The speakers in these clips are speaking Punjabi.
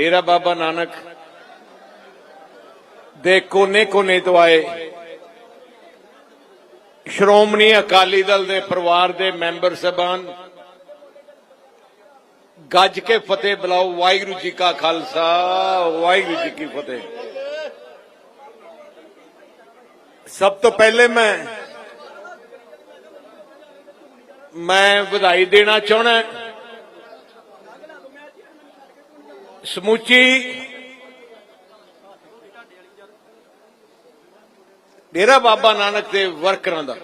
ਡੇਰਾ ਬਾਬਾ ਨਾਨਕ ਦੇ ਕੋਨੇ-ਕੋਨੇ ਤੋਂ ਆਏ। ਸ਼੍ਰੋਮਣੀ ਅਕਾਲੀ ਦਲ ਦੇ ਪਰਿਵਾਰ ਦੇ ਮੈਂਬਰ ਸਭਾਨ ਗੱਜ ਕੇ ਫਤਿਹ ਬੁਲਾਓ, ਵਾਹਿਗੁਰੂ ਜੀ ਕਾ ਖਾਲਸਾ, ਵਾਹਿਗੁਰੂ ਜੀ ਕੀ ਫਤਿਹ। ਸਭ ਤੋਂ ਪਹਿਲੇ ਮੈਂ ਮੈਂ ਵਧਾਈ ਦੇਣਾ ਚਾਹਣਾ ਸਮੁੱਚੀ ਡੇਰਾ ਬਾਬਾ ਨਾਨਕ ਦੇ ਵਰਕਰਾਂ ਦਾ।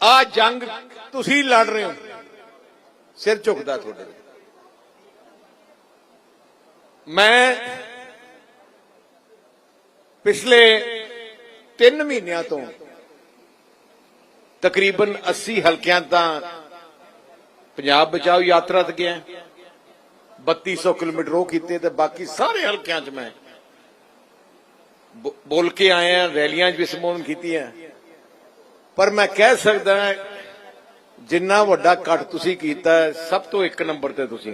ਆ ਜੰਗ ਤੁਸੀਂ ਲੜ ਰਹੇ ਹੋ। ਸਿਰ ਝੁਕਦਾ ਤੁਹਾਡੇ ਮੈਂ ਪਿਛਲੇ 3 ਮਹੀਨਿਆਂ ਤੋਂ ਤਕਰੀਬਨ 80 ਹਲਕਿਆਂ ਤਾਂ ਪੰਜਾਬ ਬਚਾਓ ਯਾਤਰਾ ਤੇ ਗਿਆ। 3200 ਕਿਲੋਮੀਟਰ ਉਹ ਕੀਤੇ ਤੇ ਬਾਕੀ ਸਾਰੇ ਹਲਕਿਆਂ 'ਚ ਮੈਂ ਬੋਲ ਕੇ ਆਏ ਆ ਰੈਲੀਆਂ 'ਚ ਵੀ ਸੰਬੋਧਨ ਕੀਤੀਆਂ। ਪਰ ਮੈਂ ਕਹਿ ਸਕਦਾ ਜਿੰਨਾ ਵੱਡਾ ਕੱਟ ਤੁਸੀਂ ਕੀਤਾ ਸਭ ਤੋਂ ਇੱਕ ਨੰਬਰ ਤੇ ਤੁਸੀਂ।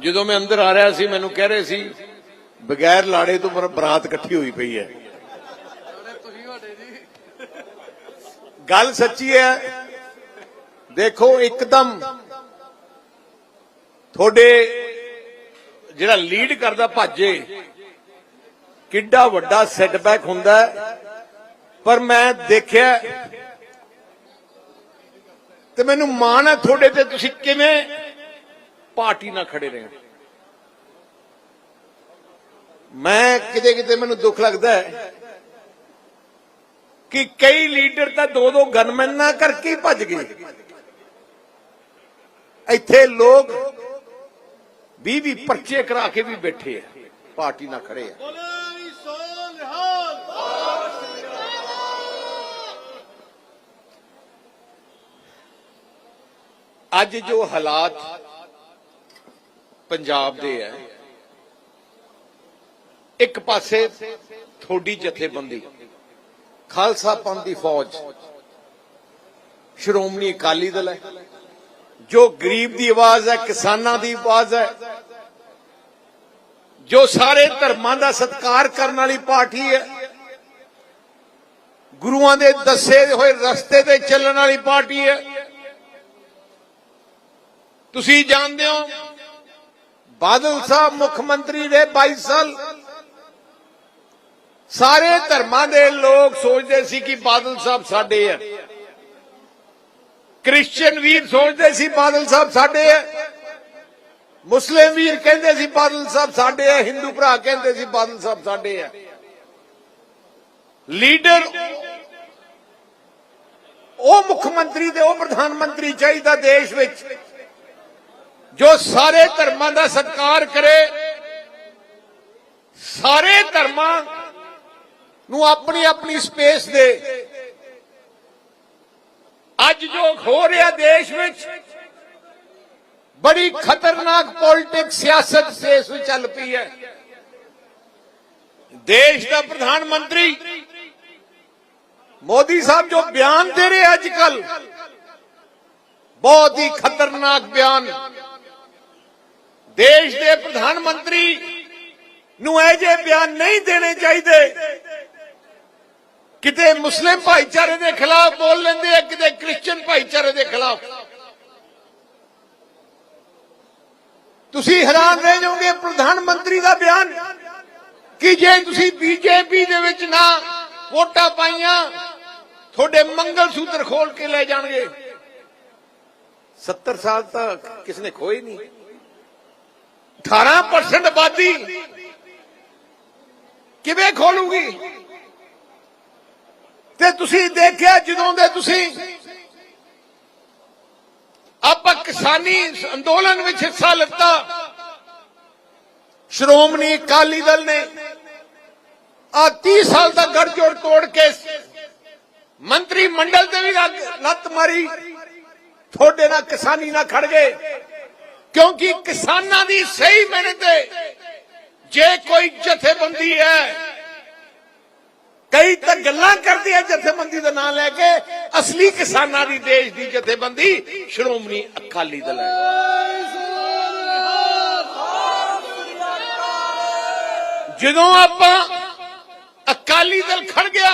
ਜਦੋਂ ਮੈਂ ਅੰਦਰ ਆ ਰਿਹਾ ਸੀ ਮੈਨੂੰ ਕਹਿ ਰਹੇ ਸੀ ਬਗੈਰ ਲਾੜੇ ਤੋਂ ਬਰ- ਬਰਾਤ ਇਕੱਠੀ ਹੋਈ ਪਈ ਹੈ। ਗੱਲ ਸੱਚੀ ਹੈ ਦੇਖੋ, ਇੱਕਦਮ ਤੁਹਾਡੇ ਜਿਹੜਾ ਲੀਡ ਕਰਦਾ ਭਾਜੇ, ਕਿੱਡਾ ਵੱਡਾ ਸੈਟਬੈਕ ਹੁੰਦਾ ਪਰ ਮੈਂ ਦੇਖਿਆ, ਤੇ ਮੈਨੂੰ ਮਾਣ ਹੈ ਤੁਹਾਡੇ ਤੇ, ਤੁਸੀਂ ਕਿਵੇਂ ਪਾਰਟੀ ਨਾਲ ਖੜੇ ਰਹੇ ਮੈਂ ਕਿਤੇ ਕਿਤੇ ਮੈਨੂੰ ਦੁੱਖ ਲੱਗਦਾ ਹੈ ਕਿ ਕਈ ਲੀਡਰ ਤਾਂ ਦੋ ਦੋ ਗਨਮੈਨ ਕਰਕੇ ਹੀ ਭੱਜ ਗਏ। ਇੱਥੇ ਲੋਕ 20 20 ਪਰਚੇ ਕਰਾ ਕੇ ਵੀ ਬੈਠੇ ਆ ਪਾਰਟੀ ਨਾਲ ਖੜੇ ਆ। ਅੱਜ ਜੋ ਹਾਲਾਤ ਪੰਜਾਬ ਦੇ ਹੈ ਇੱਕ ਪਾਸੇ ਥੋੜੀ ਜਥੇਬੰਦੀ ਖਾਲਸਾ ਪੰਥ ਦੀ ਫੌਜ ਸ਼੍ਰੋਮਣੀ ਅਕਾਲੀ ਦਲ ਹੈ ਜੋ ਗਰੀਬ ਦੀ ਆਵਾਜ਼ ਹੈ, ਕਿਸਾਨਾਂ ਦੀ ਆਵਾਜ਼ ਹੈ, ਜੋ ਸਾਰੇ ਧਰਮਾਂ ਦਾ ਸਤਿਕਾਰ ਕਰਨ ਵਾਲੀ ਪਾਰਟੀ ਹੈ, ਗੁਰੂਆਂ ਦੇ ਦੱਸੇ ਹੋਏ ਰਸਤੇ ਤੇ ਚੱਲਣ ਵਾਲੀ ਪਾਰਟੀ ਹੈ। ਤੁਸੀਂ ਜਾਣਦੇ ਹੋ, ਬਾਦਲ ਸਾਹਿਬ ਮੁੱਖ ਮੰਤਰੀ ਦੇ 22 ਸਾਲ। ਸਾਰੇ ਧਰਮਾਂ ਦੇ ਲੋਕ ਸੋਚਦੇ ਸੀ ਕਿ ਬਾਦਲ ਸਾਹਿਬ ਸਾਡੇ ਆ ਕ੍ਰਿਸਚੀਅਨ ਵੀਰ ਸੋਚਦੇ ਸੀ ਬਾਦਲ ਸਾਹਿਬ ਸਾਡੇ ਆ ਮੁਸਲਿਮ ਵੀਰ ਕਹਿੰਦੇ ਸੀ ਬਾਦਲ ਸਾਹਿਬ ਸਾਡੇ ਆ ਹਿੰਦੂ ਭਰਾ ਕਹਿੰਦੇ ਸੀ ਬਾਦਲ ਸਾਹਿਬ ਸਾਡੇ ਆ ਲੀਡਰ, ਉਹ ਮੁੱਖ ਮੰਤਰੀ ਤੇ ਉਹ ਪ੍ਰਧਾਨ ਮੰਤਰੀ ਚਾਹੀਦਾ ਦੇਸ਼ ਵਿੱਚ, ਜੋ ਸਾਰੇ ਧਰਮਾਂ ਦਾ ਸਤਿਕਾਰ ਕਰੇ। ਸਾਰੇ ਧਰਮਾਂ ਨੂੰ ਆਪਣੀ ਆਪਣੀ ਸਪੇਸ ਦੇ ਅੱਜ ਜੋ ਹੋ ਰਿਹਾ ਦੇਸ਼ ਵਿੱਚ, ਬੜੀ ਖਤਰਨਾਕ ਪੋਲਿਟਿਕਸ ਸਿਆਸਤ ਦੇਸ਼ ਵਿੱਚ ਚੱਲ ਪਈ ਹੈ। ਦੇਸ਼ ਦਾ ਪ੍ਰਧਾਨ ਮੰਤਰੀ ਮੋਦੀ ਸਾਹਿਬ ਜੋ ਬਿਆਨ ਦੇ ਰਹੇ ਅੱਜ ਕੱਲ ਬਹੁਤ ਹੀ ਖਤਰਨਾਕ ਬਿਆਨ। ਦੇਸ਼ ਦੇ ਪ੍ਰਧਾਨ ਮੰਤਰੀ ਨੂੰ ਇਹ ਜੇ ਬਿਆਨ ਨਹੀਂ ਦੇਣੇ ਚਾਹੀਦੇ ਕਿਤੇ ਮੁਸਲਿਮ ਭਾਈਚਾਰੇ ਦੇ ਖਿਲਾਫ ਬੋਲ ਲੈਂਦੇ ਆ, ਕਿਤੇ ਕ੍ਰਿਸਚੀਅਨ ਭਾਈਚਾਰੇ ਦੇ ਖਿਲਾਫ। ਤੁਸੀਂ ਹੈਰਾਨ ਰਹਿ ਜਾਓਗੇ, ਪ੍ਰਧਾਨ ਮੰਤਰੀ ਦਾ ਬਿਆਨ। ਕਿ ਜੇ ਤੁਸੀਂ ਬੀਜੇਪੀ ਦੇ ਵਿੱਚ ਨਾ ਵੋਟਾਂ ਪਾਈਆਂ, ਤੁਹਾਡੇ ਮੰਗਲ ਸੂਤਰ ਖੋਲ ਕੇ ਲੈ ਜਾਣਗੇ। 70 ਸਾਲ ਤੱਕ ਕਿਸ ਨੇ ਖੋਏ ਨਹੀਂ। 18% ਆਬਾਦੀ ਕਿਵੇਂ ਖੋਲੂਗੀ? ਤੇ ਤੁਸੀਂ ਦੇਖਿਆ ਜਦੋਂ ਦੇ ਤੁਸੀਂ? ਆਪਾਂ ਕਿਸਾਨੀ ਅੰਦੋਲਨ ਵਿੱਚ ਹਿੱਸਾ ਲਿੱਤਾ। ਸ਼੍ਰੋਮਣੀ ਅਕਾਲੀ ਦਲ ਨੇ ਆ 30 ਸਾਲ ਦਾ ਗੜਜੋੜ ਤੋੜ ਕੇ ਮੰਤਰੀ ਮੰਡਲ ਤੇ ਵੀ ਲੱਤ ਮਾਰੀ। ਤੁਹਾਡੇ ਨਾਲ ਕਿਸਾਨੀ ਨਾਲ ਖੜ ਗਏ। ਕਿਉਂਕਿ ਕਿਸਾਨਾਂ ਦੀ ਸਹੀ ਮਿਹਨਤ ਤੇ ਜੇ ਕੋਈ ਜਥੇਬੰਦੀ ਹੈ ਕਈ ਤਾਂ ਗੱਲਾਂ ਕਰਦੇ ਆ ਜਥੇਬੰਦੀ ਦਾ ਨਾਮ ਲੈ ਕੇ, ਅਸਲੀ ਕਿਸਾਨਾਂ ਦੀ ਦੇਸ਼ ਦੀ ਜਥੇਬੰਦੀ ਸ਼੍ਰੋਮਣੀ ਅਕਾਲੀ ਦਲ ਹੈ। ਜਦੋਂ ਆਪਾਂ ਅਕਾਲੀ ਦਲ ਖੜ ਗਿਆ,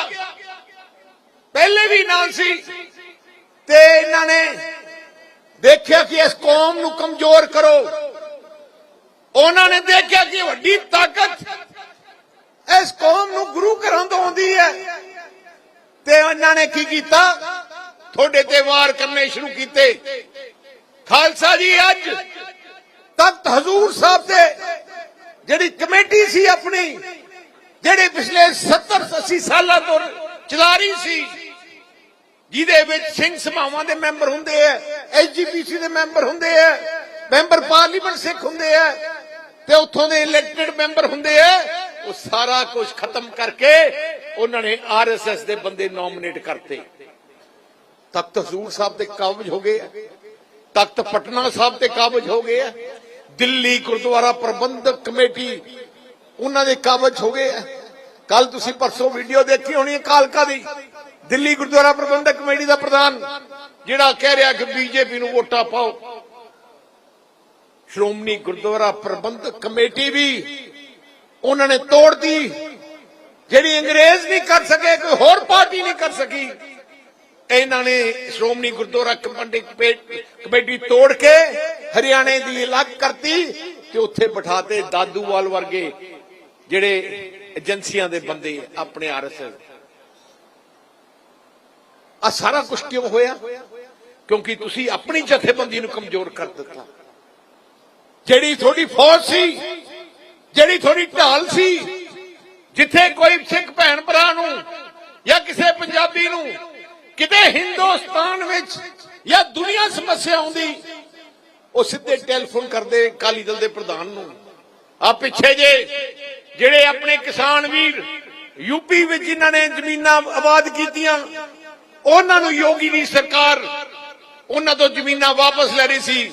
ਪਹਿਲੇ ਵੀ ਨਾਲ ਸੀ ਤੇ ਇਹਨਾਂ ਨੇ ਦੇਖਿਆ ਕਿ ਇਸ ਕੌਮ ਨੂੰ ਕਮਜ਼ੋਰ ਕਰੋ। ਉਹਨਾਂ ਨੇ ਦੇਖਿਆ ਕਿ ਵੱਡੀ ਤਾਕਤ ਇਸ ਕੌਮ ਨੂੰ ਗੁਰੂ ਘਰਾਂ ਤੇ ਨੇ ਕੀ ਕੀਤਾ? ਤੁਹਾਡੇ ਤੇ ਵਾਰ ਕਰਨੇ ਸ਼ੁਰੂ ਕੀਤੇ। ਖਾਲਸਾ ਜੀ, ਅੱਜ ਤਖਤ ਹਜ਼ੂਰ ਸਾਹਿਬ ਦੇ ਜਿਹੜੀ ਕਮੇਟੀ ਸੀ ਆਪਣੀ, ਜਿਹੜੇ ਪਿਛਲੇ 70 80 ਸਾਲਾਂ ਤੋਂ ਚਲਾ ਰਹੀ ਸੀ, ਜਿਹਦੇ ਵਿੱਚ ਸਿੰਘ ਸਭਾਵਾਂ ਦੇ ਮੈਂਬਰ ਹੁੰਦੇ ਆ ਐਸਜੀਪੀਸੀ ਦੇ ਮੈਂਬਰ ਹੁੰਦੇ ਆ ਮੈਂਬਰ ਪਾਰਲੀਮੈਂਟ ਸਿੱਖ ਹੁੰਦੇ ਆ ਤੇ ਉੱਥੋਂ ਦੇ ਇਲੈਕਟਿਡ ਮੈਂਬਰ ਹੁੰਦੇ ਆ ਉਹ ਸਾਰਾ ਕੁਝ ਖਤਮ ਕਰਕੇ ਉਹਨਾਂ ਨੇ ਆਰਐਸਐਸ ਦੇ ਬੰਦੇ ਨੋਮੀਨੇਟ ਕਰਤੇ। ਤਖਤ ਹਜ਼ੂਰ ਸਾਹਿਬ ਤੇ ਕਾਬਜ ਹੋ ਗਏ ਤਖਤ ਪਟਨਾ ਸਾਹਿਬ ਤੇ ਕਾਬਜ ਹੋ ਗਏ ਦਿੱਲੀ ਗੁਰਦੁਆਰਾ ਪ੍ਰਬੰਧਕ ਕਮੇਟੀ, ਉਹਨਾਂ ਦੇ ਕਾਬਜ ਹੋ ਗਏ ਕੱਲ ਤੁਸੀਂ ਪਰਸੋਂ ਵੀਡੀਓ ਦੇਖੀ ਹੋਣੀ ਹੈ ਕਾਲਕਾ ਦੀ। ਦਿੱਲੀ ਗੁਰਦੁਆਰਾ ਪ੍ਰਬੰਧਕ ਕਮੇਟੀ ਦਾ ਪ੍ਰਧਾਨ, ਜਿਹੜਾ ਕਹਿ ਰਿਹਾ ਕਿ ਬੀਜੇਪੀ ਨੂੰ ਵੋਟਾਂ ਪਾਓ। ਸ਼੍ਰੋਮਣੀ ਗੁਰਦੁਆਰਾ ਪ੍ਰਬੰਧਕ ਕਮੇਟੀ ਵੀ ਉਹਨਾਂ ਨੇ ਤੋੜਤੀ। ਜਿਹੜੀ ਅੰਗਰੇਜ਼ ਨਹੀਂ ਕਰ ਸਕੇ, ਕੋਈ ਹੋਰ ਪਾਰਟੀ ਨਹੀਂ ਕਰ ਸਕੀ। ਇਹਨਾਂ ਨੇ ਸ਼੍ਰੋਮਣੀ ਗੁਰਦੁਆਰਾ ਕਮੇਟੀ ਕਮੇਟੀ ਤੋੜ ਕੇ ਹਰਿਆਣੇ ਦੀ ਅਲੱਗ ਕਰਤੀ ਤੇ ਉੱਥੇ ਬਿਠਾਤੇ ਦਾਦੂਵਾਲ ਵਰਗੇ ਜਿਹੜੇ ਏਜੰਸੀਆਂ ਦੇ ਬੰਦੇ ਆਪਣੇ ਆਰਐਸਐਸ ਆ ਸਾਰਾ ਕੁਝ ਕਿਉਂ ਹੋਇਆ? ਕਿਉਂਕਿ ਤੁਸੀਂ ਆਪਣੀ ਜਥੇਬੰਦੀ ਨੂੰ ਕਮਜ਼ੋਰ ਕਰ ਦਿੱਤਾ। ਜਿਹੜੀ ਤੁਹਾਡੀ ਫੌਜ ਸੀ ਜਿਹੜੀ ਥੋੜੀ ਢਾਲ ਸੀ, ਜਿੱਥੇ ਕੋਈ ਸਿੱਖ ਭੈਣ ਭਰਾ ਨੂੰ ਜਾਂ ਕਿਸੇ ਪੰਜਾਬੀ ਨੂੰ ਕਿਤੇ ਹਿੰਦੁਸਤਾਨ ਵਿੱਚ ਜਾਂ ਦੁਨੀਆ ਸਮੱਸਿਆ ਆਉਂਦੀ, ਉਹ ਸਿੱਧੇ ਟੈਲੀਫੋਨ ਕਰਦੇ ਅਕਾਲੀ ਦਲ ਦੇ ਪ੍ਰਧਾਨ ਨੂੰ। ਆ ਪਿੱਛੇ ਜੇ ਜਿਹੜੇ ਆਪਣੇ ਕਿਸਾਨ ਵੀਰ ਯੂਪੀ ਵਿੱਚ ਜਿਨ੍ਹਾਂ ਨੇ ਜ਼ਮੀਨਾਂ ਆਬਾਦ ਕੀਤੀਆਂ, ਉਹਨਾਂ ਨੂੰ ਯੋਗੀ ਦੀ ਸਰਕਾਰ, ਉਹਨਾਂ ਤੋਂ ਜ਼ਮੀਨਾਂ ਵਾਪਸ ਲੈ ਰਹੀ ਸੀ।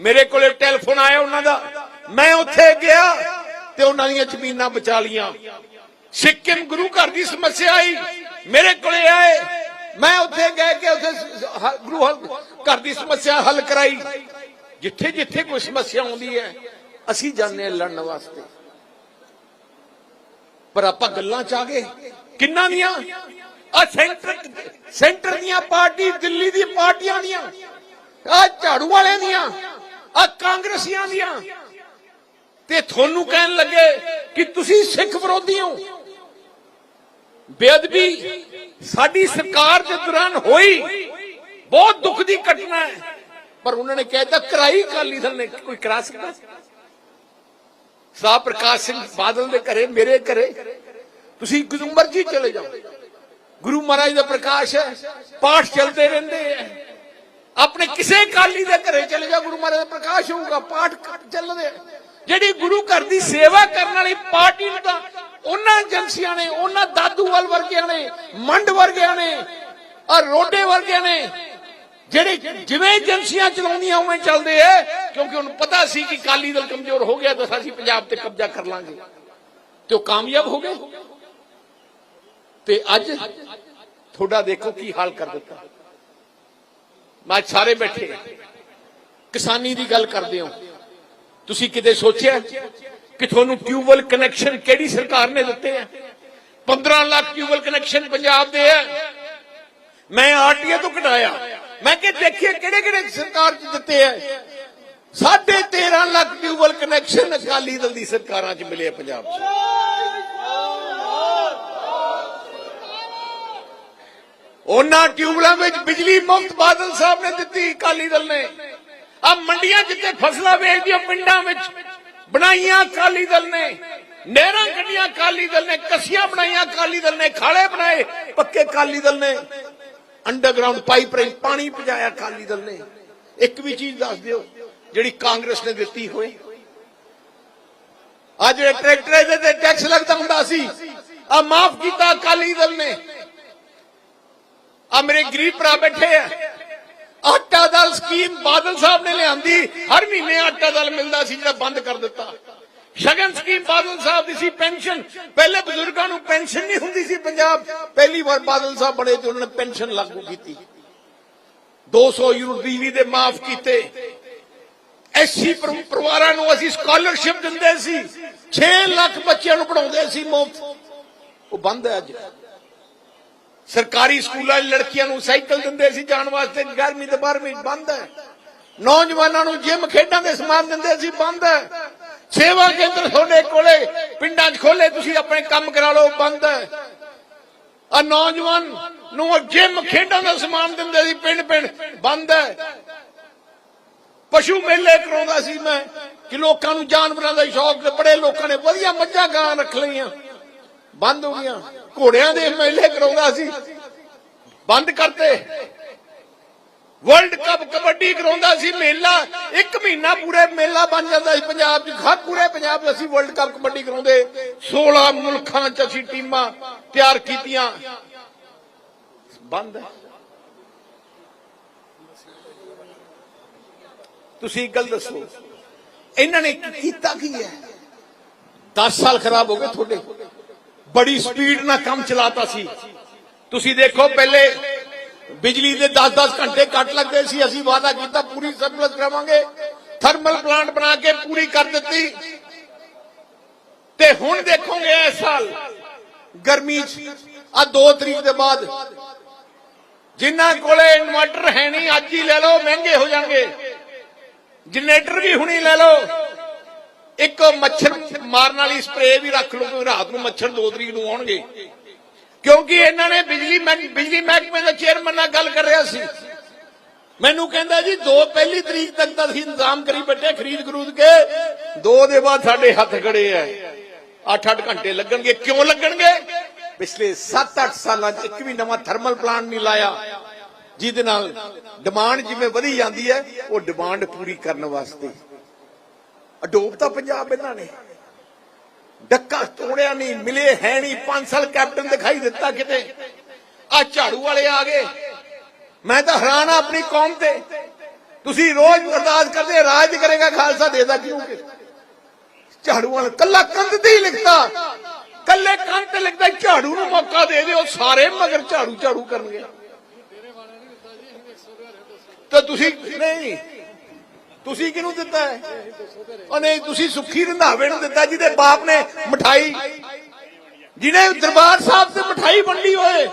ਮੇਰੇ ਕੋਲੇ ਟੈਲੀਫੋਨ ਆਇਆ ਉਹਨਾਂ ਦਾ। ਮੈਂ ਉੱਥੇ ਗਿਆ ਤੇ ਉਹਨਾਂ ਦੀਆਂ ਜ਼ਮੀਨਾਂ ਬਚਾ ਲੀਆਂ ਸਿੱਕਿਮ ਗੁਰੂ ਘਰ ਦੀ ਸਮੱਸਿਆ ਆਈ। ਮੇਰੇ ਕੋਲੇ ਆਏ। ਮੈਂ ਉੱਥੇ ਗਏ ਕਿ ਉੱਥੇ ਗੁਰੂ ਘਰ ਦੀ ਸਮੱਸਿਆ ਹੱਲ ਕਰਾਈ। ਜਿੱਥੇ ਜਿੱਥੇ ਕੋਈ ਸਮੱਸਿਆ ਆਉਂਦੀ ਹੈ, ਅਸੀਂ ਜਾਂਦੇ ਹਾਂ ਲੜਨ ਵਾਸਤੇ। ਪਰ ਆਪਾਂ ਗੱਲਾਂ ਚ ਆ ਗਏ। ਕਿੰਨਾਂ ਦੀਆਂ? ਆ ਸੈਂਟਰ ਸੈਂਟਰ ਦੀਆਂ ਪਾਰਟੀ, ਦਿੱਲੀ ਦੀ ਪਾਰਟੀਆਂ ਦੀਆਂ। ਆ ਝਾੜੂ ਵਾਲਿਆਂ ਦੀਆਂ। ਆ ਕਾਂਗਰਸੀਆਂ ਦੀਆਂ। ਤੇ ਤੁਹਾਨੂੰ ਕਹਿਣ ਲੱਗੇ ਕਿ ਤੁਸੀਂ ਸਿੱਖ ਵਿਰੋਧੀ ਹੋ। ਬੇਅਦਬੀ ਸਾਡੀ ਸਰਕਾਰ ਦੇ ਦੌਰਾਨ ਹੋਈ। ਬਹੁਤ ਦੁੱਖ ਦੀ ਘਟਨਾ ਹੈ। ਪਰ ਉਹਨਾਂ ਨੇ ਕਹਿਤਾ ਕਰਾਈ ਅਕਾਲੀ ਦਲ ਨੇ, ਕੋਈ ਕਰਾ ਸਕਦਾ? ਸਾਹ ਪ੍ਰਕਾਸ਼ ਸਿੰਘ ਬਾਦਲ ਦੇ ਘਰੇ, ਮੇਰੇ ਘਰੇ। ਤੁਸੀਂ ਗੁਰੂ ਮਰਜ਼ੀ ਚਲੇ ਜਾਓ। ਗੁਰੂ ਮਹਾਰਾਜ ਦਾ ਪ੍ਰਕਾਸ਼ ਹੈ, ਪਾਠ ਚਲਦੇ ਰਹਿੰਦੇ ਹੈ। ਆਪਣੇ ਕਿਸੇ ਕਾਲੀ ਦੇ ਘਰੇ ਚਲੇ ਜਾਓ, ਗੁਰੂ ਮਹਾਰਾਜ ਦਾ ਪ੍ਰਕਾਸ਼ ਹੋਊਗਾ, ਪਾਠ ਚੱਲਦੇ ਜਿਹੜੀ ਗੁਰੂ ਘਰ ਦੀ ਸੇਵਾ ਕਰਨ ਵਾਲੀ ਪਾਰਟੀ ਨੂੰ ਉਹਨਾਂ ਏਜੰਸੀਆਂ ਨੇ, ਉਹਨਾਂ ਦਾਦੂਵਾਲ ਵਰਗਿਆਂ ਨੇ, ਮੰਡ ਵਰਗਿਆਂ ਨੇ ਆ ਰੋਡੇ ਵਰਗਿਆਂ ਨੇ, ਜਿਹੜੇ ਜਿਵੇਂ ਏਜੰਸੀਆਂ ਚਲਾਉਂਦੀਆਂ ਉਵੇਂ ਚੱਲਦੇ ਐ, ਕਿਉਂਕਿ ਉਹਨੂੰ ਪਤਾ ਸੀ ਕਿ ਕਾਲੀ ਦਲ ਕਮਜ਼ੋਰ ਹੋ ਗਿਆ ਤਾਂ ਅਸੀਂ ਪੰਜਾਬ ਤੇ ਕਬਜ਼ਾ ਕਰ ਲਾਂਗੇ। ਤੇ ਉਹ ਕਾਮਯਾਬ ਹੋ ਗਏ। ਤੇ ਅੱਜ ਤੁਹਾਡਾ ਦੇਖੋ ਕੀ ਹਾਲ ਕਰ ਦਿੱਤਾ। ਮੈਂ ਸਾਰੇ ਬੈਠੇ ਕਿਸਾਨੀ ਦੀ ਗੱਲ ਕਰਦੇ ਹੋ। ਤੁਸੀਂ ਕਿਤੇ ਸੋਚਿਆ ਕਿ ਤੁਹਾਨੂੰ ਟਿਊਬਵੈਲ ਕਨੈਕਸ਼ਨ ਕਿਹੜੀ ਸਰਕਾਰ ਨੇ ਦਿੱਤੇ ਆ? 15 ਲੱਖ ਟਿਊਬਵੈਲ ਕਨੈਕਸ਼ਨ ਪੰਜਾਬ ਦੇ ਆ। ਮੈਂ ਆਰਟੀਏ ਤੋਂ ਕਢਾਇਆ। ਮੈਂ ਕਿ ਦੇਖੀਏ ਕਿਹੜੇ ਕਿਹੜੇ ਸਰਕਾਰ ਚ ਦਿੱਤੇ ਆ। ਸਾਢੇ 13 ਲੱਖ ਟਿਊਬਵੈਲ ਕਨੈਕਸ਼ਨ ਅਕਾਲੀ ਦਲ ਦੀ ਸਰਕਾਰਾਂ ਚ ਮਿਲੇ ਪੰਜਾਬ ਚ। ਉਹਨਾਂ ਟਿਊਬਲਾਂ ਵਿੱਚ ਬਿਜਲੀ ਮੁਫਤ ਬਾਦਲ ਸਾਹਿਬ ਨੇ ਦਿੱਤੀ, ਅਕਾਲੀ ਦਲ ਨੇ। ਆ ਮੰਡੀਆਂ ਜਿੱਥੇ ਫਸਲਾਂ ਵੇਚਦੀਆਂ, ਪਿੰਡਾਂ ਵਿੱਚ ਬਣਾਈਆਂ ਅਕਾਲੀ ਦਲ ਨੇ, ਨਹਿਰਾਂ ਕੱਢੀਆਂ ਅਕਾਲੀ ਦਲ ਨੇ, ਕਸੀਆਂ ਬਣਾਈਆਂ ਅਕਾਲੀ ਦਲ ਨੇ, ਖਾਲੇ ਬਣਾਏ ਪੱਕੇ ਅਕਾਲੀ ਦਲ ਨੇ ਅੰਡਰਗਰਾਉਂਡ ਪਾਈਪ ਰਾਹੀਂ ਪਾਣੀ ਪਹੁੰਚਾਇਆ ਅਕਾਲੀ ਦਲ ਨੇ। ਇੱਕ ਵੀ ਚੀਜ਼ ਦੱਸ ਦਿਓ, ਜਿਹੜੀ ਕਾਂਗਰਸ ਨੇ ਦਿੱਤੀ ਹੋਏ। ਆ ਜਿਹੜੇ ਟਰੈਕਟਰ ਤੇ ਟੈਕਸ ਲੱਗਦਾ ਹੁੰਦਾ ਸੀ ਆ ਮਾਫ ਕੀਤਾ ਅਕਾਲੀ ਦਲ ਨੇ। ਆ ਮੇਰੇ ਗਰੀਬ ਭਰਾ ਬੈਠੇ ਆ। ਆਟਾ ਦਾਲ ਸਕੀਮ ਬਾਦਲ ਸਾਹਿਬ ਨੇ ਲਿਆਂਦੀ। ਹਰ ਮਹੀਨੇ ਆਟਾ ਦਾਲ ਮਿਲਦਾ ਸੀ ਜਿਹੜਾ ਬੰਦ ਕਰ ਦਿੱਤਾ। ਸ਼ਗਨ ਸਕੀਮ ਬਾਦਲ ਸਾਹਿਬ ਦੀ ਸੀ ਪੈਨਸ਼ਨ। ਪਹਿਲੇ ਬਜ਼ੁਰਗਾਂ ਨੂੰ ਪੈਨਸ਼ਨ ਨਹੀਂ ਹੁੰਦੀ ਸੀ ਪੰਜਾਬ। ਪਹਿਲੀ ਵਾਰ ਬਾਦਲ ਸਾਹਿਬ ਬਣੇ ਤੇ ਉਹਨਾਂ ਨੇ ਪੈਨਸ਼ਨ ਲਾਗੂ ਕੀਤੀ। 200 ਯੂਨਿਟ ਬਿਜਲੀ ਦੇ ਮਾਫ ਕੀਤੇ। ਐਸੀ ਪਰਿਵਾਰਾਂ ਨੂੰ ਅਸੀਂ ਸਕਾਲਰਸ਼ਿਪ ਦਿੰਦੇ ਸੀ। 6 ਲੱਖ ਬੱਚਿਆਂ ਨੂੰ ਪੜਾਉਂਦੇ ਸੀ ਮੁਫਤ ਉਹ ਬੰਦ ਹੈ ਅੱਜ। ਸਰਕਾਰੀ ਸਕੂਲਾਂ 'ਚ ਲੜਕੀਆਂ ਨੂੰ ਸਾਈਕਲ ਦਿੰਦੇ ਸੀ, ਜਾਣ ਵਾਸਤੇ ਗਰਮੀ ਤੇ 12ਵੀਂ ਬੰਦ ਹੈ। ਨੌਜਵਾਨਾਂ ਨੂੰ ਜਿਮ ਖੇਡਾਂ ਦੇ ਸਮਾਨ ਦਿੰਦੇ ਸੀ, ਬੰਦ ਹੈ। ਸੇਵਾ ਕੇਂਦਰ ਤੁਹਾਡੇ ਕੋਲੇ, ਪਿੰਡਾਂ 'ਚ ਖੋਲੇ ਤੁਸੀਂ ਆਪਣੇ ਕੰਮ ਕਰਾ ਲਓ, ਬੰਦ ਹੈ। ਆ ਨੌਜਵਾਨ ਨੂੰ ਜਿਮ ਖੇਡਾਂ ਦਾ ਸਮਾਨ ਦਿੰਦੇ ਸੀ, ਪਿੰਡ ਪਿੰਡ, ਬੰਦ ਹੈ। ਪਸ਼ੂ ਮੇਲੇ ਕਰਾਉਂਦਾ ਸੀ ਮੈਂ, ਕਿ ਲੋਕਾਂ ਨੂੰ ਜਾਨਵਰਾਂ ਦਾ ਸ਼ੌਕ ਤੇ ਬੜੇ ਲੋਕਾਂ ਨੇ ਵਧੀਆ ਮੱਝਾਂ ਗਾਂ ਰੱਖ ਲਈਆਂ, ਬੰਦ ਹੋ ਗਈਆਂ। ਘੋੜਿਆਂ ਦੇ ਮੇਲੇ ਕਰਾਉਂਦਾ ਸੀ। ਬੰਦ ਕਰਤੇ। ਵਰਲਡ ਕੱਪ ਕਬੱਡੀ ਕਰਾਉਂਦਾ ਸੀ, ਮੇਲਾ ਇੱਕ ਮਹੀਨਾ ਪੂਰੇ ਮੇਲਾ ਬਣ ਜਾਂਦਾ ਸੀ ਪੰਜਾਬ 'ਚ। ਹਰ ਪੂਰੇ ਪੰਜਾਬ 'ਚ ਅਸੀਂ ਵਰਲਡ ਕੱਪ ਕਬੱਡੀ ਕਰਾਉਂਦੇ। 16 ਮੁਲਕਾਂ 'ਚ ਅਸੀਂ ਟੀਮਾਂ ਤਿਆਰ ਕੀਤੀਆਂ। ਬੰਦ। ਤੁਸੀਂ ਇੱਕ ਗੱਲ ਦੱਸੋ, ਇਹਨਾਂ ਨੇ ਕੀਤਾ ਕੀ ਹੈ? 10 ਸਾਲ ਖਰਾਬ ਹੋ ਗਏ ਤੁਹਾਡੇ। ਬੜੀ ਸਪੀਡ ਨਾਲ ਕੰਮ ਚਲਾਤਾ ਸੀ। ਤੁਸੀਂ ਦੇਖੋ, ਪਹਿਲੇ ਬਿਜਲੀ ਦੇ 10-10 ਘੰਟੇ ਕੱਟ ਲੱਗਦੇ ਸੀ। ਅਸੀਂ ਵਾਅਦਾ ਕੀਤਾ, ਪੂਰੀ ਸਰਪਲਸ ਕਰਾਵਾਂਗੇ। ਥਰਮਲ ਪਲਾਂਟ ਬਣਾ ਕੇ ਪੂਰੀ ਕਰ ਦਿੱਤੀ। ਤੇ ਹੁਣ ਦੇਖੋਗੇ ਇਸ ਸਾਲ ਗਰਮੀ ਚ ਆ 2 ਤਰੀਕ ਦੇ ਬਾਅਦ, ਜਿਨ੍ਹਾਂ ਕੋਲੇ ਇਨਵਰਟਰ ਹੈ ਨਹੀਂ, ਅੱਜ ਹੀ ਲੈ ਲਓ, ਮਹਿੰਗੇ ਹੋ ਜਾਣਗੇ। ਜਨਰੇਟਰ ਵੀ ਹੁਣੀ ਲੈ ਲਓ। ਇੱਕ ਮੱਛਰ ਮਾਰਨ ਵਾਲੀ ਸਪਰੇਅ ਵੀ ਰੱਖ ਲਓ ਕਿਉਂਕਿ ਰਾਤ ਨੂੰ ਮੱਛਰ 2 ਤਰੀਕ ਨੂੰ ਆਉਣਗੇ। ਕਿਉਂਕਿ ਇਹਨਾਂ ਨੇ ਬਿਜਲੀ ਬਿਜਲੀ ਮਹਿਕਮੇ ਦੇ ਚੇਅਰਮੈਨ ਨਾਲ ਗੱਲ ਕਰ ਰਿਹਾ ਸੀ। ਮੈਨੂੰ ਕਹਿੰਦਾ ਜੀ 2 ਪਹਿਲੀ ਤਰੀਕ ਤੱਕ ਤਾਂ ਅਸੀਂ ਇੰਤਜ਼ਾਮ ਕਰੀ ਬੈਠੇ ਖਰੀਦ ਖਰੂਦ ਕੇ 2 ਦੇ ਬਾਅਦ ਸਾਡੇ ਹੱਥ ਖੜੇ ਆ। 8-8 ਘੰਟੇ ਲੱਗਣਗੇ। ਕਿਉਂ ਲੱਗਣਗੇ? ਪਿਛਲੇ 7-8 ਸਾਲਾਂ 'ਚ ਇੱਕ ਵੀ ਨਵਾਂ ਥਰਮਲ ਪਲਾਂਟ ਨਹੀਂ ਲਾਇਆ। ਜਿਹਦੇ ਨਾਲ ਡਿਮਾਂਡ ਜਿਵੇਂ ਵਧੀ ਜਾਂਦੀ ਹੈ, ਉਹ ਡਿਮਾਂਡ ਪੂਰੀ ਕਰਨ ਵਾਸਤੇ। ਅਡੋਪਤਾ ਪੰਜਾਬ ਇਹਨਾਂ ਨੇ। ਡੱਕਾ ਤੋੜਿਆ ਨਹੀਂ, ਮਿਲੇ ਹੈ ਨਹੀਂ 5 ਸਾਲ ਕੈਪਟਨ ਦਿਖਾਈ ਦਿੱਤਾ ਕਿਤੇ। ਆ ਝਾੜੂ ਵਾਲੇ ਆ ਗਏ। ਮੈਂ ਤਾਂ ਹੈਰਾਨ ਆ ਆਪਣੀ ਕੌਮ ਤੇ। ਤੁਸੀਂ ਰੋਜ਼ ਬਰਦਾਸ਼ਤ ਕਰਦੇ, ਰਾਜ ਕਰੇਗਾ ਖਾਲਸਾ, ਦੇਦਾ ਕਿਉਂ ਝਾੜੂ ਵਾਲਾ ਕੱਲਾ ਕੰਧ ਤੇ ਹੀ ਲਿਖਦਾ। ਕੱਲੇ ਕੰਧ ਤੇ ਲਿਖਦਾ, ਝਾੜੂ ਨੂੰ ਮੌਕਾ ਦੇ ਦਿਓ ਸਾਰੇ, ਮਗਰ ਝਾੜੂ ਝਾੜੂ ਕਰਨਗੇ। ਤਾਂ ਤੁਸੀਂ, ਨਹੀਂ। ਤੁਸੀਂ ਕਿਹਨੂੰ ਦਿੱਤਾ ਹੈ? ਉਹ ਨਹੀਂ, ਤੁਸੀਂ ਸੁੱਖੀ ਰੰਧਾਵੇ ਨੂੰ ਦਿੱਤਾ, ਜਿਹਦੇ ਬਾਪ ਨੇ ਮਠਾਈ। ਜਿਹਨੇ ਦਰਬਾਰ ਸਾਹਿਬ ਤੇ ਮਠਾਈ ਵੰਡੀ ਹੋਏ,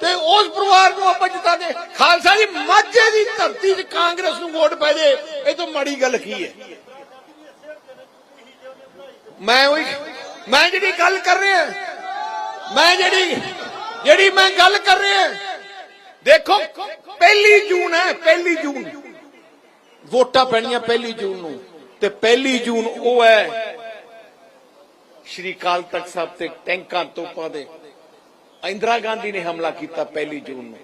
ਤੇ ਉਸ ਪਰਿਵਾਰ ਨੂੰ ਆਪਾਂ ਜਿੱਤਾ ਦੇ। ਖਾਲਸਾ ਜੀ, ਮਾਝੇ ਦੀ ਧਰਤੀ 'ਚ ਕਾਂਗਰਸ ਨੂੰ ਵੋਟ ਪੈ ਜੇ, ਇਹ ਤੋਂ ਮਾੜੀ ਗੱਲ ਕੀ ਹੈ? ਮੈਂ ਉਹੀ, ਮੈਂ ਜਿਹੜੀ ਗੱਲ ਕਰ ਰਿਹਾ, ਮੈਂ ਜਿਹੜੀ ਜਿਹੜੀ ਮੈਂ ਗੱਲ ਕਰ ਰਿਹਾ, ਦੇਖੋ, ਪਹਿਲੀ ਜੂਨ ਹੈ, ਪਹਿਲੀ ਜੂਨ। ਵੋਟਾਂ ਪੈਣੀਆਂ ਪਹਿਲੀ ਜੂਨ ਨੂੰ। ਤੇ ਪਹਿਲੀ ਜੂਨ ਉਹ ਹੈ ਸ਼੍ਰੀ ਕਾਲ ਤਖਤ ਸਾਹਿਬ ਤੇ ਟੈਂਕਾਂ ਤੋਪਾਂ ਦੇ। ਇੰਦਰਾ ਗਾਂਧੀ ਨੇ ਹਮਲਾ ਕੀਤਾ ਪਹਿਲੀ ਜੂਨ ਨੂੰ।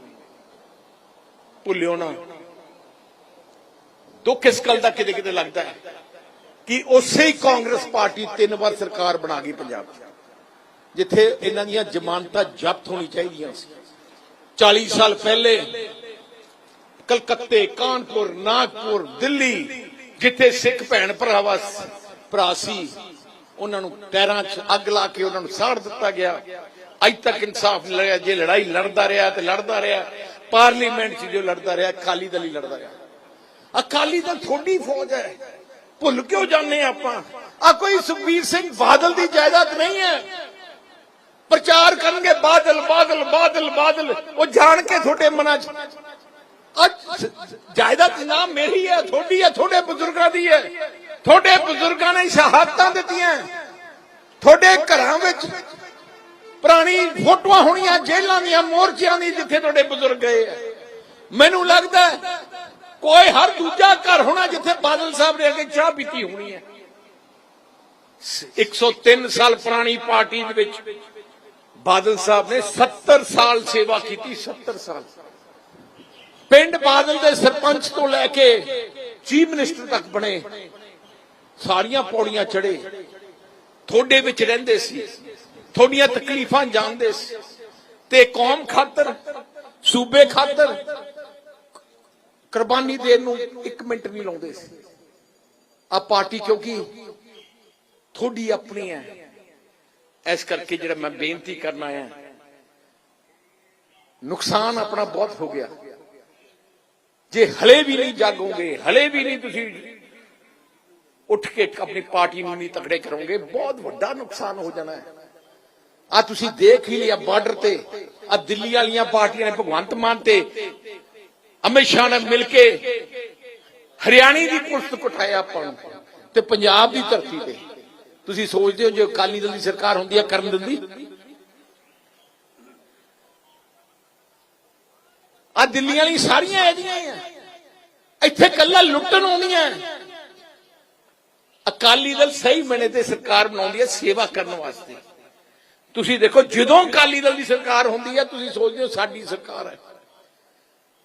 ਭੁੱਲਿਓ ਨਾ। ਦੁੱਖ ਇਸ ਗੱਲ ਦਾ ਕਿਤੇ ਕਿਤੇ ਲੱਗਦਾ ਹੈ ਕਿ ਉਸੇ ਹੀ ਕਾਂਗਰਸ ਪਾਰਟੀ ਤਿੰਨ ਵਾਰ ਸਰਕਾਰ ਬਣਾ ਗਈ ਪੰਜਾਬ 'ਚ, ਜਿੱਥੇ ਇਹਨਾਂ ਦੀਆਂ ਜ਼ਮਾਨਤਾਂ ਜ਼ਬਤ ਹੋਣੀ ਚਾਹੀਦੀਆਂ ਸੀ। 40 ਸਾਲ ਪਹਿਲੇ ਕਲਕੱਤੇ, ਕਾਨਪੁਰ, ਨਾਗਪੁਰ, ਦਿੱਲੀ, ਜਿੱਥੇ ਸਿੱਖ ਭੈਣ ਭਰਾਵਾ ਭਰਾ ਸੀ, ਉਹਨਾਂ ਨੂੰ ਟੈਰਾਂ 'ਚ ਅੱਗ ਲਾ ਕੇ ਉਹਨਾਂ ਨੂੰ ਸਾੜ ਦਿੱਤਾ ਗਿਆ। ਅੱਜ ਤੱਕ ਇਨਸਾਫ ਨਹੀਂ ਲੜਿਆ, ਜੇ ਲੜਾਈ ਲੜਦਾ ਰਿਹਾ ਤੇ ਲੜਦਾ ਰਿਹਾ। ਪਾਰਲੀਮੈਂਟ 'ਚ ਜੋ ਲੜਦਾ ਰਿਹਾ, ਅਕਾਲੀ ਦਲ ਹੀ ਲੜਦਾ ਰਿਹਾ। ਅਕਾਲੀ ਦਲ ਥੋੜੀ ਫੌਜ ਹੈ। ਭੁੱਲ ਕਿਉਂ ਜਾਂਦੇ ਆਪਾਂ? ਆ ਕੋਈ ਸੁਖਬੀਰ ਸਿੰਘ ਬਾਦਲ ਦੀ ਜਾਇਦਾਦ ਨਹੀਂ ਹੈ। ਪ੍ਰਚਾਰ ਕਰਨਗੇ, ਬਾਦਲ ਬਾਦਲ ਬਾਦਲ ਬਾਦਲ। ਉਹ ਜਾਣ ਕੇ ਤੁਹਾਡੇ ਮਨਾਂ 'ਚ ਅੱਜ ਜਾਇਦਾਦ ਨਾ ਮੇਰੀ ਹੈ, ਤੁਹਾਡੀ ਹੈ, ਤੁਹਾਡੇ ਬਜ਼ੁਰਗਾਂ ਦੀ ਹੈ। ਤੁਹਾਡੇ ਬਜ਼ੁਰਗਾਂ ਨੇ ਸ਼ਹਾਦਤਾਂ ਦਿੱਤੀਆਂ। ਤੁਹਾਡੇ ਘਰਾਂ ਵਿੱਚ ਪੁਰਾਣੀ ਫੋਟੋਆਂ ਹੋਣੀਆਂ, ਜੇਲ੍ਹਾਂ ਦੀਆਂ, ਮੋਰਚਿਆਂ ਦੀ, ਜਿੱਥੇ ਤੁਹਾਡੇ ਬਜ਼ੁਰਗ ਗਏ ਮੈਨੂੰ ਲੱਗਦਾ ਕੋਈ ਹਰ ਦੂਜਾ ਘਰ ਹੋਣਾ ਜਿੱਥੇ ਬਾਦਲ ਸਾਹਿਬ ਨੇ ਅਗੇ ਚਾਹ ਪੀਤੀ ਹੋਣੀ ਹੈ। 103 ਸਾਲ ਪੁਰਾਣੀ ਪਾਰਟੀ ਦੇ ਵਿੱਚ ਬਾਦਲ ਸਾਹਿਬ ਨੇ 70 ਸਾਲ ਸੇਵਾ ਕੀਤੀ 70 ਸਾਲ। ਪਿੰਡ ਬਾਦਲ ਦੇ ਸਰਪੰਚ ਤੋਂ ਲੈ ਕੇ ਚੀਫ ਮਿਨਿਸਟਰ ਤੱਕ ਬਣੇ, ਸਾਰੀਆਂ ਪੌੜੀਆਂ ਚੜੇ ਤੁਹਾਡੇ ਵਿੱਚ ਰਹਿੰਦੇ ਸੀ, ਤੁਹਾਡੀਆਂ ਤਕਲੀਫਾਂ ਜਾਣਦੇ ਸੀ। ਤੇ ਕੌਮ ਖਾਤਰ, ਸੂਬੇ ਖਾਤਰ ਕੁਰਬਾਨੀ ਦੇਣ ਨੂੰ 1 ਮਿੰਟ ਨਹੀਂ ਲਾਉਂਦੇ ਸੀ। ਆ ਪਾਰਟੀ ਕਿਉਂਕਿ ਤੁਹਾਡੀ ਆਪਣੀ ਹੈ। ਇਸ ਕਰਕੇ ਜਿਹੜਾ ਮੈਂ ਬੇਨਤੀ ਕਰਨਾ ਹੈ, ਨੁਕਸਾਨ ਆਪਣਾ ਬਹੁਤ ਹੋ ਗਿਆ। ਜੇ ਹਲੇ ਵੀ ਨਹੀਂ ਜਾਗੋਗੇ, ਹਲੇ ਵੀ ਨਹੀਂ ਤੁਸੀਂ ਉੱਠ ਕੇ ਆਪਣੀ ਪਾਰਟੀ ਨੂੰ ਨਹੀਂ ਤਕੜੇ ਕਰੋਗੇ, ਬਹੁਤ ਵੱਡਾ ਨੁਕਸਾਨ ਹੋ ਜਾਣਾ ਹੈ। ਆ ਤੁਸੀਂ ਦੇਖ ਹੀ ਲਿਆ ਬਾਰਡਰ ਤੇ ਆ ਦਿੱਲੀ ਵਾਲੀਆਂ ਪਾਰਟੀਆਂ ਨੇ ਭਗਵੰਤ ਮਾਨ ਤੇ, ਅਮਿਤ ਸ਼ਾਹ ਨੇ ਮਿਲ ਕੇ ਹਰਿਆਣੀ ਦੀ ਪੁਲਿਸ ਕੁਟਾਇਆ ਆਪਾਂ ਨੂੰ ਤੇ ਪੰਜਾਬ ਦੀ ਧਰਤੀ ਤੇ। ਤੁਸੀਂ ਸੋਚਦੇ ਹੋ ਜੇ ਅਕਾਲੀ ਦਲ ਦੀ ਸਰਕਾਰ ਹੁੰਦੀ ਆ ਕਰਨ ਦਿੰਦੀ? ਆ ਦਿੱਲੀ ਵਾਲੀ ਸਾਰੀਆਂ ਇਹਦੀਆਂ ਆ। ਇੱਥੇ ਕੱਲਾ ਲੁੱਟਣ ਆਉਂਦੀਆਂ। ਅਕਾਲੀ ਦਲ ਸਹੀ ਮਨੇ ਤੇ ਸਰਕਾਰ ਬਣਾਉਂਦੀ ਹੈ ਸੇਵਾ ਕਰਨ ਵਾਸਤੇ। ਤੁਸੀਂ ਦੇਖੋ, ਜਦੋਂ ਅਕਾਲੀ ਦਲ ਦੀ ਸਰਕਾਰ ਹੁੰਦੀ ਹੈ, ਤੁਸੀਂ ਸੋਚਦੇ ਹੋ ਸਾਡੀ ਸਰਕਾਰ ਹੈ।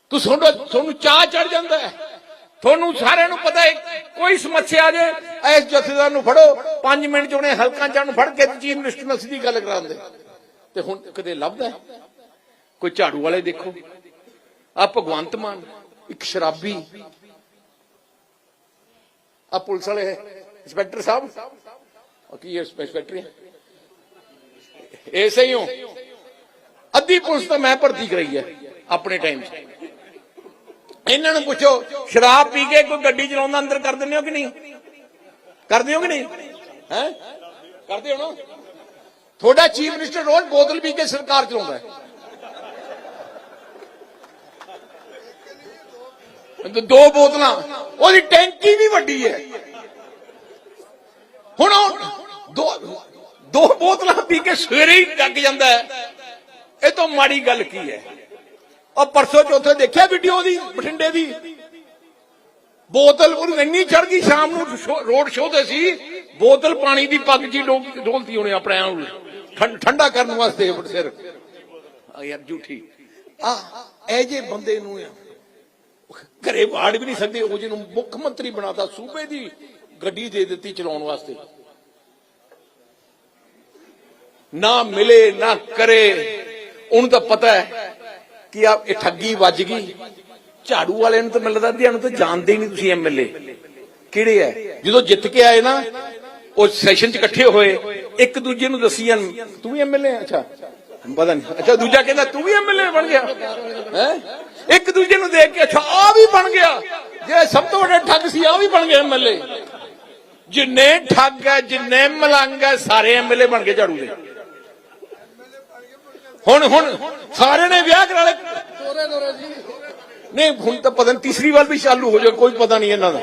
ਤੁਸੀਂ ਤੁਹਾਨੂੰ ਤੁਹਾਨੂੰ ਚਾਹ ਚੜ ਜਾਂਦਾ ਹੈ। ਤੁਹਾਨੂੰ ਸਾਰਿਆਂ ਨੂੰ ਪਤਾ ਹੈ, ਕੋਈ ਸਮੱਸਿਆ ਜੇ, ਇਸ ਜਥੇਦਾਰ ਨੂੰ ਫੜੋ। 5 ਮਿੰਟ ਚ ਉਹਨੇ ਹਲਕਾਂ ਚ ਨੂੰ ਫੜ ਕੇ ਚੀਫ ਮਿਨਿਸਟਰ ਨਾਲ ਸਿੱਧੀ ਗੱਲ ਕਰਾਉਂਦੇ। ਤੇ ਹੁਣ ਕਦੇ ਲੱਭਦਾ ਕੋਈ ਝਾੜੂ ਵਾਲੇ ਦੇਖੋ। ਆ ਭਗਵੰਤ ਮਾਨ, ਇੱਕ ਸ਼ਰਾਬੀ। ਆ ਪੁਲਿਸ ਵਾਲੇ ਇੰਸਪੈਕਟਰ ਸਾਹਿਬ। ਕੀ ਹੈ, ਇੰਸਪੈਕਟਰ? ਹੈ ਐਸੇ ਹੀ। ਹੋ ਅੱਧੀ ਪੁਲਿਸ ਤਾਂ ਮੈਂ ਭਰਤੀ ਕਰਾਈ ਹੈ, ਆਪਣੇ ਟਾਈਮ 'ਚ। ਇਹਨਾਂ ਨੂੰ ਪੁੱਛੋ, ਸ਼ਰਾਬ ਪੀ ਕੇ ਕੋਈ ਗੱਡੀ ਚਲਾਉਂਦਾ, ਅੰਦਰ ਕਰ ਦਿੰਦੇ ਹੋ ਕਿ ਨਹੀਂ? ਕਰਦੇ ਹੋ ਕਿ ਨਹੀਂ? ਹੈ? ਕਰਦੇ ਹੋ ਨਾ? ਤੁਹਾਡਾ ਚੀਫ ਮਿਨਿਸਟਰ ਰੋਜ਼ ਬੋਤਲ ਪੀ ਕੇ ਸਰਕਾਰ ਚਲਾਉਂਦਾ ਹੈ। ਦੋ ਬੋਤਲਾਂ। ਉਹਦੀ ਟੈਂਕੀ ਵੀ ਵੱਡੀ ਹੈ। ਹੁਣ ਦੋ ਦੋ ਬੋਤਲਾਂ ਪੀ ਕੇ ਸਵੇਰੇ ਹੀ ਡੱਗ ਜਾਂਦਾ ਹੈ। ਇਹ ਤੋਂ ਮਾੜੀ ਗੱਲ ਕੀ ਹੈ? ਉਹ ਪਰਸੋਂ ਚੌਥੇ ਦੇਖਿਆ ਵੀਡੀਓ ਦੀ ਬਠਿੰਡੇ ਦੀ? ਬੋਤਲ ਉਹਨੂੰ ਇੰਨੀ ਚੜ ਗਈ ਸ਼ਾਮ ਨੂੰ ਰੋਡ ਸ਼ੋਅ ਤੇ ਸੀ। ਬੋਤਲ ਪਾਣੀ ਦੀ ਪੱਗ ਜੀ ਡੋ- ਡੋਲਤੀ ਆਪਣੇ ਆਪ ਨੂੰ। ਠੰਡਾ ਕਰਨ ਵਾਸਤੇ ਸਿਰ। ਯਾਰ ਝੂਠੀ। ਆ ਇਹ ਜੇ ਬੰਦੇ ਨੂੰ ਆ, ਘਰੇ ਵਾੜ ਵੀ ਨਹੀਂ ਸਕਦੇ, ਉਹ ਜਿਹਨੂੰ ਮੁੱਖ ਮੰਤਰੀ ਬਣਾਤਾ, ਸੂਬੇ ਦੀ ਗੱਡੀ ਦੇ ਦਿੱਤੀ ਚਲਾਉਣ ਵਾਸਤੇ। ਨਾ ਮਿਲੇ, ਨਾ ਕਰੇ। ਉਹਨੂੰ ਤਾਂ ਪਤਾ ਹੈ ਕਿ ਆ ਇਹ ਠੱਗੀ ਵੱਜ ਗਈ। ਝਾੜੂ ਵਾਲੇ ਨੂੰ ਤਾਂ ਮਿਲਦਾ ਅੱਧਿਆਂ ਨੂੰ ਤਾਂ ਜਾਣਦੇ ਹੀ ਨਹੀਂ ਤੁਸੀਂ ਐਮਐਲਏ ਕਿਹੜੇ ਐ ਜਦੋਂ ਜਿੱਤ ਕੇ ਆਏ ਨਾ, ਉਹ ਸੈਸ਼ਨ 'ਚ ਇਕੱਠੇ ਹੋਏ, ਇੱਕ ਦੂਜੇ ਨੂੰ ਦੱਸੀ ਜਾਣ, ਤੂੰ ਵੀ ਐਮਐਲਏ ਅੱਛਾ। ਪਤਾ ਨਹੀਂ। ਅੱਛਾ, ਦੂਜਾ ਕਹਿੰਦਾ, ਤੂੰ ਵੀ ਐਮਐਲਏ ਬਣ ਗਿਆ। ਹੈ? ਇੱਕ ਦੂਜੇ ਨੂੰ ਦੇਖ ਕੇ, ਅੱਛਾ ਆ ਵੀ ਬਣ ਗਿਆ। ਜੇ ਸਭ ਤੋਂ ਵੱਡਾ ਠੱਗ ਸੀ ਆ ਵੀ ਬਣ ਗਿਆ ਐਮਐਲਏ ਜਿੰਨੇ ਠੱਗ ਹੈ, ਜਿੰਨੇ ਮਲੰਗ ਹੈ, ਸਾਰੇ ਐਮਐਲਏ ਬਣ ਗਏ ਝਾੜੂ ਦੇ। ਹੁਣ ਹੁਣ, ਸਾਰੇ ਨੇ ਵਿਆਹ ਕਰਾ ਲਏ। ਨਹੀਂ, ਹੁਣ ਤਾਂ ਪਤਾ ਨਹੀਂ ਤੀਸਰੀ ਵਾਰ ਵੀ ਚਾਲੂ ਹੋ ਜਾਏ ਕੋਈ ਪਤਾ ਨਹੀਂ ਇਹਨਾਂ ਦਾ।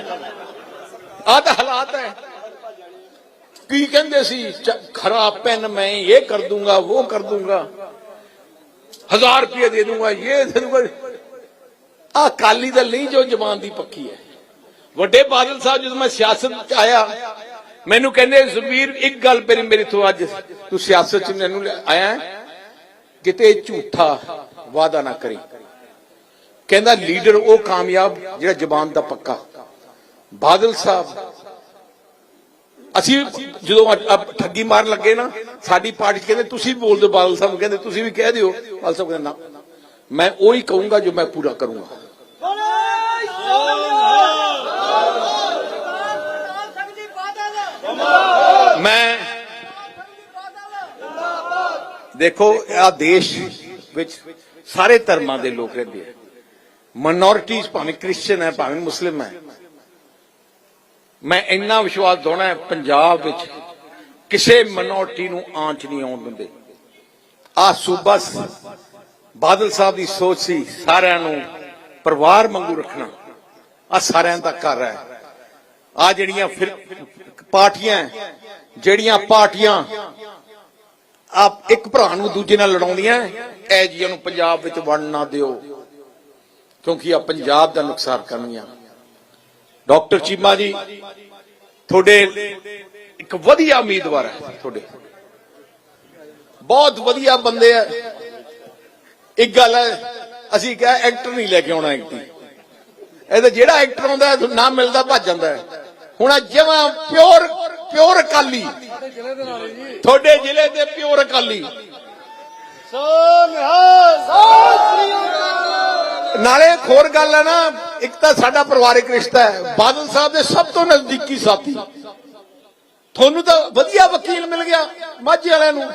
ਆ ਤਾਂ ਹਾਲਾਤ ਹੈ। ਕੀ ਕਹਿੰਦੇ ਸੀ? ਖਰਾ ਪੈਨ ਮੈਂ ਇਹ ਕਰ ਦੂੰਗਾ, ਉਹ ਕਰ ਦੂੰਗਾ। ਹਜ਼ਾਰ ਰੁਪਏ ਦੇ ਦੂੰਗਾ, ਇਹ ਦੇ ਦੂੰਗਾ। ਆ ਕਾਲੀ ਦਾ ਨਹੀਂ, ਜੋ ਜ਼ਬਾਨ ਦੀ ਪੱਕੀ ਹੈ। ਵੱਡੇ ਬਾਦਲ ਸਾਹਿਬ, ਜਦੋਂ ਮੈਂ ਸਿਆਸਤ ਚ ਆਇਆ, ਮੈਨੂੰ ਕਹਿੰਦੇ, ਜ਼ਮੀਰ, ਇੱਕ ਗੱਲ ਮੇਰੀ, ਮੇਰੇ ਤੋਂ ਅੱਜ ਤੂੰ ਸਿਆਸਤ ਚ ਮੈਨੂੰ ਆਇਆ ਕਿਤੇ ਝੂਠਾ ਵਾਦਾ ਨਾ ਕਰੀ। ਕਹਿੰਦਾ, ਲੀਡਰ ਉਹ ਕਾਮਯਾਬ ਜਿਹੜਾ ਜ਼ਬਾਨ ਦਾ ਪੱਕਾ। ਬਾਦਲ ਸਾਹਿਬ ਅਸੀਂ ਜਦੋਂ ਠੱਗੀ ਮਾਰਨ ਲੱਗੇ ਨਾ, ਸਾਡੀ ਪਾਰਟੀ ਕਹਿੰਦੇ, ਤੁਸੀਂ ਵੀ ਬੋਲ ਦਿਓ ਬਾਦਲ ਸਾਹਿਬ ਨੂੰ ਕਹਿੰਦੇ, ਤੁਸੀਂ ਵੀ ਕਹਿ ਦਿਓ। ਬਾਦਲ ਸਾਹਿਬ ਕਹਿੰਦੇ, ਨਾ। ਮੈਂ ਉਹੀ ਕਹੂੰਗਾ ਜੋ ਮੈਂ ਪੂਰਾ ਕਰੂੰਗਾ। ਮੈਂ ਦੇਖੋ, ਆ ਦੇਸ਼ ਵਿੱਚ ਸਾਰੇ ਧਰਮਾਂ ਦੇ ਲੋਕ ਰਹਿੰਦੇ ਆ। ਮਾਈਨੋਰਿਟੀਜ਼ ਭਾਵੇਂ ਕ੍ਰਿਸਚੀਅਨ ਹੈ, ਭਾਵੇਂ ਮੁਸਲਿਮ ਹੈ ਮੈਂ ਇੰਨਾ ਵਿਸ਼ਵਾਸ ਦੋਣਾ ਪੰਜਾਬ ਵਿੱਚ, ਕਿਸੇ ਮਿਨੋਰਟੀ ਨੂੰ ਆਂਚ ਨਹੀਂ ਆਉਣ ਦਿੰਦੇ। ਆ ਸੂਬਾ ਬਾਦਲ ਸਾਹਿਬ ਦੀ ਸੋਚ ਸੀ ਸਾਰਿਆਂ ਨੂੰ ਪਰਿਵਾਰ ਵਾਂਗੂ ਰੱਖਣਾ। ਆ ਸਾਰਿਆਂ ਦਾ ਘਰ ਹੈ। ਆ ਜਿਹੜੀਆਂ ਫਿਰ ਪਾਰਟੀਆਂ ਜਿਹੜੀਆਂ ਪਾਰਟੀਆਂ ਆਪ ਇੱਕ ਭਰਾ ਨੂੰ ਦੂਜੇ ਨਾਲ ਲੜਾਉਂਦੀਆਂ ਐ ਜੀਆਂ ਨੂੰ ਪੰਜਾਬ ਵਿੱਚ ਵੜਨ ਨਾ ਦਿਓ, ਕਿਉਂਕਿ ਆ ਪੰਜਾਬ ਦਾ ਨੁਕਸਾਨ ਕਰਨੀਆਂ ਡਾਕਟਰ ਚੀਮਾ ਜੀ, ਤੁਹਾਡੇ ਇੱਕ ਵਧੀਆ ਉਮੀਦਵਾਰ ਹੈ ਤੁਹਾਡੇ। ਬਹੁਤ ਵਧੀਆ ਬੰਦੇ ਆ। ਇੱਕ ਗੱਲ ਹੈ, ਅਸੀਂ ਕਿਹਾ ਐਕਟਰ ਨਹੀਂ ਲੈ ਕੇ ਆਉਣਾ ਐਕਟੀ ਇਹ ਤਾਂ ਜਿਹੜਾ ਐਕਟਰ ਆਉਂਦਾ ਨਾ ਮਿਲਦਾ, ਭੱਜ ਜਾਂਦਾ ਹੈ। ਹੁਣ ਜਮਾ ਪਿਓਰ ਪਿਓਰ ਅਕਾਲੀ। ਤੁਹਾਡੇ ਜ਼ਿਲ੍ਹੇ ਦੇ ਪਿਓਰ ਅਕਾਲੀ। ਨਾਲੇ ਹੋਰ ਗੱਲ ਹੈ ਨਾ, ਇੱਕ ਤਾਂ ਸਾਡਾ ਪਰਿਵਾਰਿਕ ਰਿਸ਼ਤਾ ਹੈ। ਬਾਦਲ ਸਾਹਿਬ ਦੇ ਸਭ ਤੋਂ ਨਜ਼ਦੀਕੀ ਸਾਥੀ। ਤੁਹਾਨੂੰ ਤਾਂ ਵਧੀਆ ਵਕੀਲ ਮਿਲ ਗਿਆ, ਮਾਝੇ ਵਾਲਿਆਂ ਨੂੰ।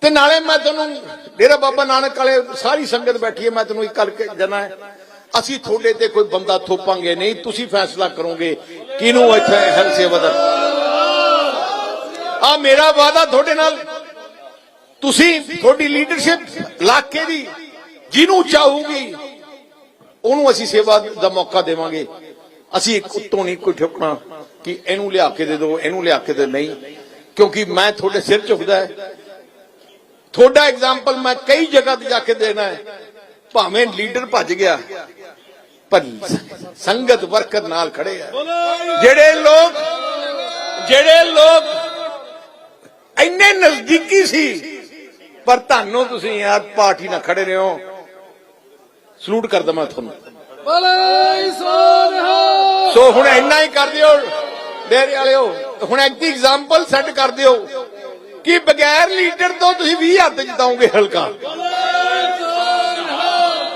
ਤੇ ਨਾਲੇ ਮੈਂ ਤੁਹਾਨੂੰ, ਡੇਰਾ ਬਾਬਾ ਨਾਨਕ ਵਾਲੇ ਸਾਰੀ ਸੰਗਤ ਬੈਠੀ ਹੈ, ਮੈਂ ਤੁਹਾਨੂੰ ਇੱਕ ਕਰਕੇ ਜਨਾ ਹੈ। ਅਸੀਂ ਤੁਹਾਡੇ ਤੇ ਕੋਈ ਬੰਦਾ ਥੋਪਾਂਗੇ ਨਹੀਂ, ਤੁਸੀਂ ਫੈਸਲਾ ਕਰੋਗੇ ਕਿਹਨੂੰ ਇੱਥੇ ਹੈਲ ਸੇਵਾ ਦਾ। ਆ ਮੇਰਾ ਵਾਦਾ ਤੁਹਾਡੇ ਨਾਲ। ਤੁਸੀਂ ਤੁਹਾਡੀ ਲੀਡਰਸ਼ਿਪ ਇਲਾਕੇ ਦੀ ਜਿਹਨੂੰ ਚਾਹੂਗੀ, ਉਹਨੂੰ ਅਸੀਂ ਸੇਵਾ ਦਾ ਮੌਕਾ ਦੇਵਾਂਗੇ। ਅਸੀਂ ਇੱਕ ਉੱਤੋਂ ਨਹੀਂ ਕੋਈ ਠੋਕਣਾ ਕਿ ਇਹਨੂੰ ਲਿਆ ਕੇ ਦੇ ਦਿਓ ਇਹਨੂੰ ਲਿਆ ਕੇ ਦੇ ਨਹੀਂ। ਕਿਉਂਕਿ ਮੈਂ ਤੁਹਾਡੇ ਸਿਰ ਝੁਕਦਾ ਹੈ। ਤੁਹਾਡਾ ਐਗਜ਼ਾਮਪਲ ਮੈਂ ਕਈ ਜਗ੍ਹਾ ਤੇ ਜਾ ਕੇ ਦੇਣਾ ਹੈ। ਭਾਵੇਂ ਲੀਡਰ ਭੱਜ ਗਿਆ, ਪਰ ਸੰਗਤ ਵਰਕਰ ਨਾਲ ਖੜੇ ਆ। ਜਿਹੜੇ ਲੋਕ ਜਿਹੜੇ ਲੋਕ ਇੰਨੇ ਨਜ਼ਦੀਕੀ ਸੀ, ਪਰ ਤੁਹਾਨੂੰ ਤੁਸੀਂ ਯਾਰ ਪਾਰਟੀ ਨਾਲ ਖੜੇ ਰਹੇ। ਹੋ ਸਲੂਟ ਕਰਦਾ ਮੈਂ ਤੁਹਾਨੂੰ। ਬਲੇ ਸੋਨਹਾ ਸੋ ਹੁਣ ਇੰਨਾ ਹੀ ਕਰ ਦਿਓ ਡੇਰੇ ਵਾਲਿਓ। ਹੁਣ ਇੱਕ ਐਗਜ਼ਾਮਪਲ ਸੈੱਟ ਕਰ ਦਿਓ। ਕਿ ਬਗੈਰ ਲੀਡਰ ਤੋਂ ਤੁਸੀਂ 20 ਹੱਥ ਜਿਤਾਓਗੇ ਹਲਕਾ?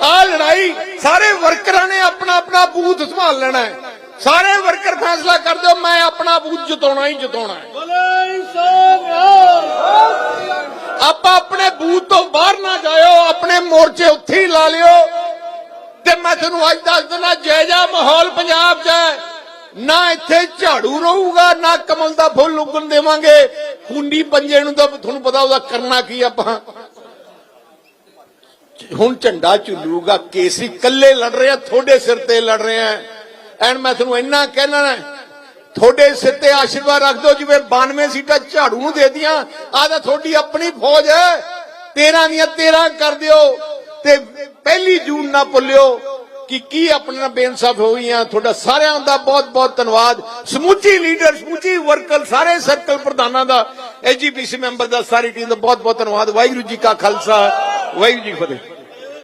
ਆ ਲੜਾਈ ਸਾਰੇ ਵਰਕਰਾਂ ਨੇ ਆਪਣਾ ਆਪਣਾ ਬੂਥ ਸੰਭਾਲ ਲੈਣਾ ਹੈ। ਸਾਰੇ ਵਰਕਰ ਫੈਸਲਾ ਕਰ ਦਿਓ ਮੈਂ ਆਪਣਾ ਬੂਥ ਜਿਤਾਉਣਾ ਹੀ ਜਿਤਾਉਣਾ ਹੈ। ਆਪਾਂ ਆਪਣੇ ਬੂਥ ਤੋਂ ਬਾਹਰ ਨਾ ਜਾਇਓ ਆਪਣੇ ਮੋਰਚੇ ਉੱਥੇ ਹੀ ਲਾ ਲਿਓ। ਤੇ ਮੈਂ ਤੁਹਾਨੂੰ ਅੱਜ ਦੱਸ ਦਿੰਦਾ ਜਾਇਜਾ ਮਾਹੌਲ ਪੰਜਾਬ 'ਚ ਨਾ ਇੱਥੇ ਝਾੜੂ ਰਹੂਗਾ, ਨਾ ਕਮਲ ਦਾ ਫੁੱਲ ਉੱਗਣ ਦੇਵਾਂਗੇ। ਖੁੰਡੀ ਪੰਜੇ ਨੂੰ ਤਾਂ ਤੁਹਾਨੂੰ ਪਤਾ ਉਹਦਾ ਕਰਨਾ ਕੀ ਆਪਾਂ। ਹੁਣ ਝੰਡਾ ਝੁੱਲੂਗਾ, ਕੇਸਰੀ ਕੱਲੇ ਲੜ ਰਹੇ ਆ ਤੁਹਾਡੇ ਸਿਰ ਤੇ ਲੜ ਰਹੇ ਆ ਐਂਡ ਮੈਂ ਤੁਹਾਨੂੰ ਇੰਨਾ ਕਹਿਣਾ ਹੈ ਤੁਹਾਡੇ ਸਿਰ ਤੇ ਆਸ਼ੀਰਵਾਦ ਰੱਖ ਦਿਓ, ਜਿਵੇਂ 92 ਸੀਟਾਂ ਝਾੜੂ ਨੂੰ ਦੇ ਦੀਆਂ ਆਹ ਤਾਂ ਤੁਹਾਡੀ ਆਪਣੀ ਫੌਜ ਹੈ। 13 ਦੀਆਂ 13 ਕਰ ਦਿਓ। ਤੇ ਪਹਿਲੀ ਜੂਨ ਨਾ ਭੁੱਲਿਓ ਕਿ ਕੀ ਆਪਣੇ ਨਾਲ ਬੇਇਨਸਾਫ ਹੋਈਆਂ ਤੁਹਾਡਾ ਸਾਰਿਆਂ ਦਾ ਬਹੁਤ ਬਹੁਤ ਧੰਨਵਾਦ। ਸਮੁੱਚੀ ਲੀਡਰ, ਸਮੁੱਚੀ ਵਰਕਰ, ਸਾਰੇ ਸਰਕਲ ਪ੍ਰਧਾਨਾਂ ਦਾ ਐਜੀਪੀਸੀ ਮੈਂਬਰ ਦਾ, ਸਾਰੀ ਟੀਮ ਦਾ ਬਹੁਤ ਬਹੁਤ ਧੰਨਵਾਦ। ਵਾਹਿਗੁਰੂ ਜੀ ਕਾ ਖਾਲਸਾ, ਵਾਹਿਗੁਰੂ ਜੀ ਫਤਿਹ।